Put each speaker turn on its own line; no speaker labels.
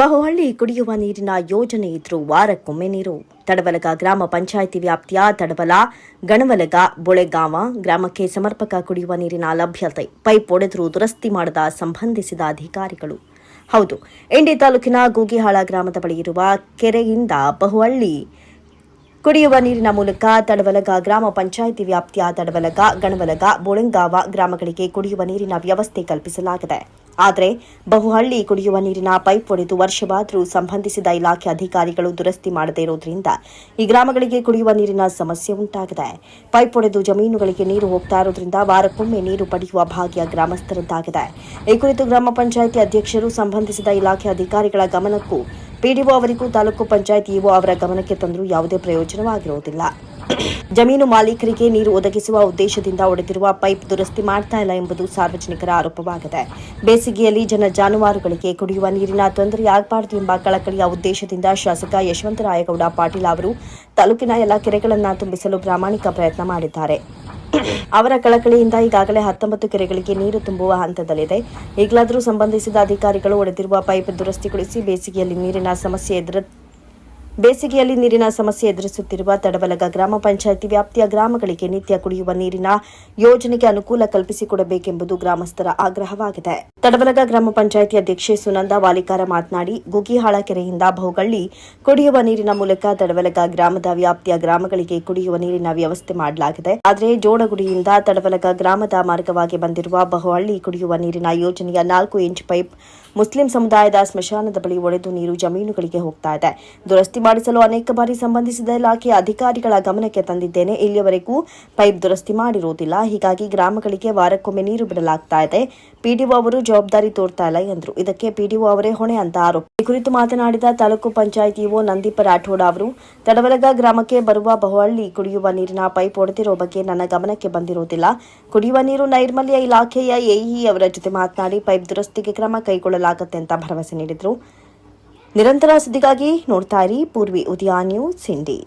ಬಹುಹಳ್ಳಿ ಕುಡಿಯುವ ನೀರಿನ ಯೋಜನೆ ಇದ್ರೂ ವಾರಕ್ಕೊಮ್ಮೆ ನೀರು. ತಡವಲಗ ಗ್ರಾಮ ಪಂಚಾಯಿತಿ ವ್ಯಾಪ್ತಿಯ ತಡವಲ, ಗಣವಲಗ, ಬೊಳೆಗಾಂವ ಗ್ರಾಮಕ್ಕೆ ಸಮರ್ಪಕ ಕುಡಿಯುವ ನೀರಿನ ಲಭ್ಯತೆ. ಪೈಪ್ ಒಡೆದರೂ ದುರಸ್ತಿ ಮಾಡದ ಸಂಬಂಧಿಸಿದ ಅಧಿಕಾರಿಗಳು. ಹೌದು ಇಂಡಿ ತಾಲೂಕಿನ ಗೂಗಿಹಾಳ ಗ್ರಾಮದ ಬಳಿ ಇರುವ ಕೆರೆಯಿಂದ ಬಹುಹಳ್ಳಿ ಕುಡಿಯುವ ನೀರಿನ ಮೂಲಕ ತಡವಲಗ ಗ್ರಾಮ ಪಂಚಾಯಿತಿ ವ್ಯಾಪ್ತಿಯ ತಡವಲಗ, ಗಣವಲಗ, ಬೋಳೆಂಗಾವ ಗ್ರಾಮಗಳಿಗೆ ಕುಡಿಯುವ ನೀರಿನ ವ್ಯವಸ್ಥೆ ಕಲ್ಪಿಸಲಾಗಿದೆ. ಆದರೆ ಬಹುಹಳ್ಳಿ ಕುಡಿಯುವ ನೀರಿನ ಪೈಪ್ ಒಡೆದು ವರ್ಷವಾದರೂ ಸಂಬಂಧಿಸಿದ ಇಲಾಖೆ ಅಧಿಕಾರಿಗಳು ದುರಸ್ತಿ ಮಾಡದೇ ಇರೋದ್ರಿಂದ ಈ ಗ್ರಾಮಗಳಿಗೆ ಕುಡಿಯುವ ನೀರಿನ ಸಮಸ್ಯೆ ಉಂಟಾಗಿದೆ. ಪೈಪ್ ಒಡೆದು ಜಮೀನುಗಳಿಗೆ ನೀರು ಹೋಗ್ತಾ ಇರೋದ್ರಿಂದ ವಾರಕ್ಕೊಮ್ಮೆ ನೀರು ಪಡೆಯುವ ಭಾಗ್ಯ ಗ್ರಾಮಸ್ಥರದ್ದಾಗಿದೆ. ಈ ಕುರಿತು ಗ್ರಾಮ ಪಂಚಾಯಿತಿ ಅಧ್ಯಕ್ಷರು ಸಂಬಂಧಿಸಿದ ಇಲಾಖೆ ಅಧಿಕಾರಿಗಳ ಗಮನಕ್ಕೂ ಪಿಡಿಒ ಅವರಿಗೂ ತಾಲೂಕು ಪಂಚಾಯತ್ ಇಒ ಅವರ ಗಮನಕ್ಕೆ ತಂದರೂ ಯಾವುದೇ ಪ್ರಯೋಜನವಾಗಿರುವುದಿಲ್ಲ. ಜಮೀನು ಮಾಲೀಕರಿಗೆ ನೀರು ಒದಗಿಸುವ ಉದ್ದೇಶದಿಂದ ಒಡೆದಿರುವ ಪೈಪ್ ದುರಸ್ತಿ ಮಾಡ್ತಾ ಇಲ್ಲ ಎಂಬುದು ಸಾರ್ವಜನಿಕರ ಆರೋಪವಾಗಿದೆ. ಬೇಸಿಗೆಯಲ್ಲಿ ಜನ ಜಾನುವಾರುಗಳಿಗೆ ಕುಡಿಯುವ ನೀರಿನ ತೊಂದರೆ ಆಗಬಾರದು ಎಂಬ ಕಳಕಳಿಯ ಉದ್ದೇಶದಿಂದ ಶಾಸಕ ಯಶವಂತರಾಯಗೌಡ ಪಾಟೀಲ್ ಅವರು ತಾಲೂಕಿನ ಎಲ್ಲ ಕೆರೆಗಳನ್ನು ತುಂಬಿಸಲು ಪ್ರಾಮಾಣಿಕ ಪ್ರಯತ್ನ ಮಾಡಿದ್ದಾರೆ. ಅವರ ಕಳಕಳಿಯಿಂದ ಈಗಾಗಲೇ ಹತ್ತೊಂಬತ್ತು ಕೆರೆಗಳಿಗೆ ನೀರು ತುಂಬುವ ಹಂತದಲ್ಲಿದೆ. ಈಗಲಾದರೂ ಸಂಬಂಧಿಸಿದ ಅಧಿಕಾರಿಗಳು ಒಡೆದಿರುವ ಪೈಪ್ ದುರಸ್ತಿಗೊಳಿಸಿ ಬೇಸಿಗೆಯಲ್ಲಿ ನೀರಿನ ಸಮಸ್ಯೆ ಎದುರು ಬೇಸಿಗೆಯಲ್ಲಿ ನೀರಿನ ಸಮಸ್ಯೆ ಎದುರಿಸುತ್ತಿರುವ ತಡವಲಗ ಗ್ರಾಮ ಪಂಚಾಯಿತಿ ವ್ಯಾಪ್ತಿಯ ಗ್ರಾಮಗಳಿಗೆ ನಿತ್ಯ ಕುಡಿಯುವ ನೀರಿನ ಯೋಜನೆಗೆ ಅನುಕೂಲ ಕಲ್ಪಿಸಿಕೊಡಬೇಕೆಂಬುದು ಗ್ರಾಮಸ್ಥರ ಆಗ್ರಹವಾಗಿದೆ. ತಡವಲಗ ಗ್ರಾಮ ಪಂಚಾಯಿತಿ ಅಧ್ಯಕ್ಷೆ ಸುನಂದ ವಾಲಿಕಾರ ಮಾತನಾಡಿ ಗುಗಿಹಾಳ ಕೆರೆಯಿಂದ ಬಹುಗಳ್ಳಿ ಕುಡಿಯುವ ನೀರಿನ ಮೂಲಕ ತಡವಲಗ ಗ್ರಾಮದ ವ್ಯಾಪ್ತಿಯ ಗ್ರಾಮಗಳಿಗೆ ಕುಡಿಯುವ ನೀರಿನ ವ್ಯವಸ್ಥೆ ಮಾಡಲಾಗಿದೆ. ಆದರೆ ಜೋಡಗುಡಿಯಿಂದ ತಡವಲಗ ಗ್ರಾಮದ ಮಾರ್ಗವಾಗಿ ಬಂದಿರುವ ಬಹುಹಳ್ಳಿ ಕುಡಿಯುವ ನೀರಿನ ಯೋಜನೆಯ ನಾಲ್ಕು ಇಂಚ್ ಪೈಪ್ ಮುಸ್ಲಿಂ ಸಮುದಾಯದ ಸ್ಮಶಾನದ ಬಳಿ ಒಡೆದು ನೀರು ಜಮೀನುಗಳಿಗೆ ಹೋಗ್ತಾ ಇದೆ. ದುರಸ್ತಿ ಮಾಡಿಸಲು ಅನೇಕ ಬಾರಿ ಸಂಬಂಧಿಸಿದ ಇಲಾಖೆಯ ಅಧಿಕಾರಿಗಳ ಗಮನಕ್ಕೆ ತಂದಿದ್ದೇನೆ. ಇಲ್ಲಿಯವರೆಗೂ ಪೈಪ್ ದುರಸ್ತಿ ಮಾಡಿರುವುದಿಲ್ಲ. ಹೀಗಾಗಿ ಗ್ರಾಮಗಳಿಗೆ ವಾರಕ್ಕೊಮ್ಮೆ ನೀರು ಬಿಡಲಾಗ್ತಾ ಇದೆ. ಪಿಡಿಒ ಅವರು ಜವಾಬ್ದಾರಿ ತೋರ್ತಾ ಇಲ್ಲ ಎಂದರು. ಇದಕ್ಕೆ ಪಿಡಿಒ ಅವರೇ ಹೊಣೆ ಅಂತ ಆರೋಪ. ಈ ಕುರಿತು ಮಾತನಾಡಿದ ತಾಲೂಕು ಪಂಚಾಯತ್ ಇಒ ನಂದೀಪ ರಾಠೋಡ ಅವರು, ತಡವಲಗ ಗ್ರಾಮಕ್ಕೆ ಬರುವ ಬಹುಹಳ್ಳಿ ಕುಡಿಯುವ ನೀರಿನ ಪೈಪ್ ಒಡೆದಿರೋ ಬಗ್ಗೆ ನನ್ನ ಗಮನಕ್ಕೆ ಬಂದಿರುವುದಿಲ್ಲ. ಕುಡಿಯುವ ನೀರು ನೈರ್ಮಲ್ಯ ಇಲಾಖೆಯ ಎಇಇ ಅವರ ಜೊತೆ ಮಾತನಾಡಿ ಪೈಪ್ ದುರಸ್ತಿಗೆ ಕ್ರಮ ಕೈಗೊಳ್ಳಲಾಗುತ್ತೆ ಅಂತ ಭರವಸೆ ನೀಡಿದರು. ನಿರಂತರ ಸುದ್ದಿಗಾಗಿ ನೋಡ್ತಾ ಇರಿ. ಪೂರ್ವಿ ಉದಯ ನ್ಯೂಸ್ ಹಿಂಡಿ